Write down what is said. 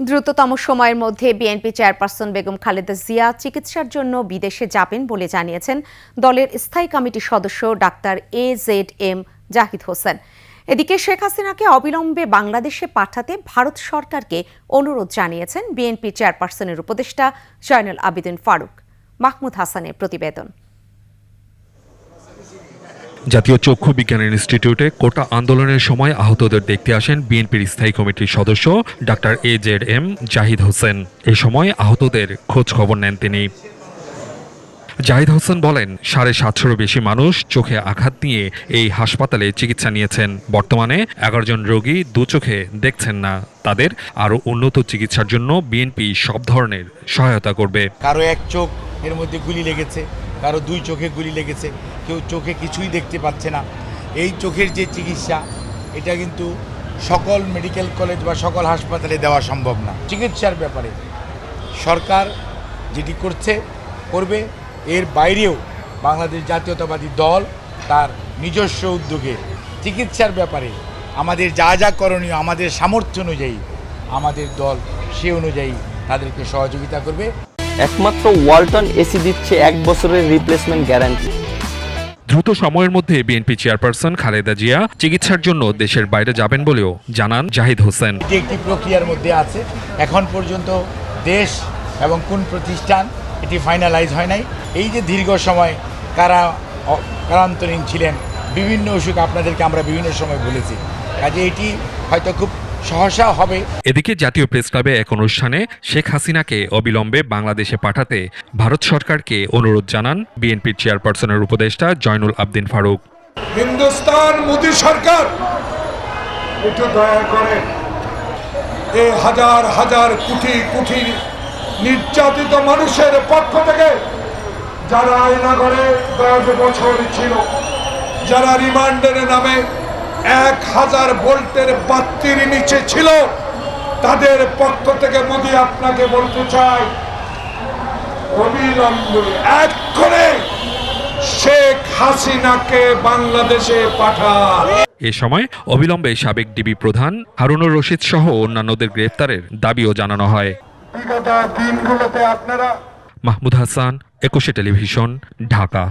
দ্রুততম সময়ের মধ্যে বিএনপি চেয়ারপারসন বেগম খালেদা জিয়া চিকিৎসার জন্য বিদেশে যাবেন বলে জানিয়েছেন দলের স্থায়ী কমিটির সদস্য doctor A Z M Zahid Hossain. এদিকে শেখ হাসিনাকে অবিলম্বে বাংলাদেশে পাঠাতে ভারত সরকারকে অনুরোধ জানিয়েছেন বিএনপি চেয়ারপারসনের উপদেষ্টা জয়নুল আবিদিন ফারুক। মাহমুদ হাসানের প্রতিবেদন। জাতীয় চক্ষু বিজ্ঞান ইনস্টিটিউটে কোটা আন্দোলনের সময় আহতদের দেখতে আসেন বিএনপির স্থায়ী কমিটির সদস্য doctor A Z M Zahid Hossain. এ সময় আহতদের খোঁজ খবর নেন তিনি। জাহিদ হোসেন বলেন, সাড়ে সাতশোরও বেশি মানুষ চোখে আঘাত নিয়ে এই হাসপাতালে চিকিৎসা নিয়েছেন। বর্তমানে এগারো জন রোগী দু চোখে দেখছেন না। তাদের আরও উন্নত চিকিৎসার জন্য বিএনপি সব ধরনের সহায়তা করবে। কারও এক চোখ এর মধ্যে গুলি লেগেছে, কারও দুই চোখে গুলি লেগেছে। কেউ চোখে কিছুই দেখতে পাচ্ছে না। এই চোখের যে চিকিৎসা, এটা কিন্তু সকল মেডিকেল কলেজ বা সকল হাসপাতালে দেওয়া সম্ভব না। চিকিৎসার ব্যাপারে সরকার যেটি করছে, করবে, এর বাইরেও বাংলাদেশ জাতীয়তাবাদী দল তার নিজস্ব উদ্যোগে চিকিৎসার ব্যাপারে আমাদের যা যা করণীয়, আমাদের সামর্থ্য অনুযায়ী আমাদের দল সে অনুযায়ী তাদেরকে সহযোগিতা করবে। একমাত্র ওয়ালটন এসি দিচ্ছে এক বছরের রিপ্লেসমেন্ট গ্যারান্টি দ্রুত সময়ের মধ্যে বিএনপি চেয়ারপারসন খালেদা জিয়া চিকিৎসার জন্য দেশের বাইরে যাবেন বলেও জানান জাহিদ হোসেন। একটি প্রক্রিয়ার মধ্যে আছে। এখন পর্যন্ত দেশ এবং কোন প্রতিষ্ঠান এটি ফাইনালাইজ হয় নাই। এই যে দীর্ঘ সময় কারা কারান্তরীণ ছিলেন, বিভিন্ন অসুখ আপনাদেরকে আমরা বিভিন্ন সময় বলেছি। কাজে এটি হয়তো খুব সহসা হবে। এদিকে জাতীয় প্রেস ক্লাবে এক অনুষ্ঠানে শেখ হাসিনাকে অবিলম্বে বাংলাদেশে পাঠাতে ভারত সরকারকে অনুরোধ জানান বিএনপির চেয়ারপারসনের উপদেষ্টা জয়নুল আবদিন ফারুক। হিন্দুস্তান মোদী সরকার একটু দয়া করে এ হাজার হাজার কোটি কোটি নির্যাতিত মানুষের পক্ষ থেকে যারা আয়নাগরে দশ বছর ছিল যারা রিমান্ডের নামে এক হাজার ভোল্টের বাত্তির নিচে ছিল। তাদের পক্ষ থেকে মোদী আপনাকে বলতে চাই অবিলম্বে এক করে শেখ হাসিনাকে বাংলাদেশে পাঠান। এ সময় অবিলম্বে সাবেক ডিবি প্রধান হারুনুর রশিদ সহ অন্যান্যদের গ্রেপ্তারের দাবিও জানানো হয়। বিগত দিনগুলোতে আপনারা মাহমুদ হাসান একুশে টেলিভিশন ঢাকা।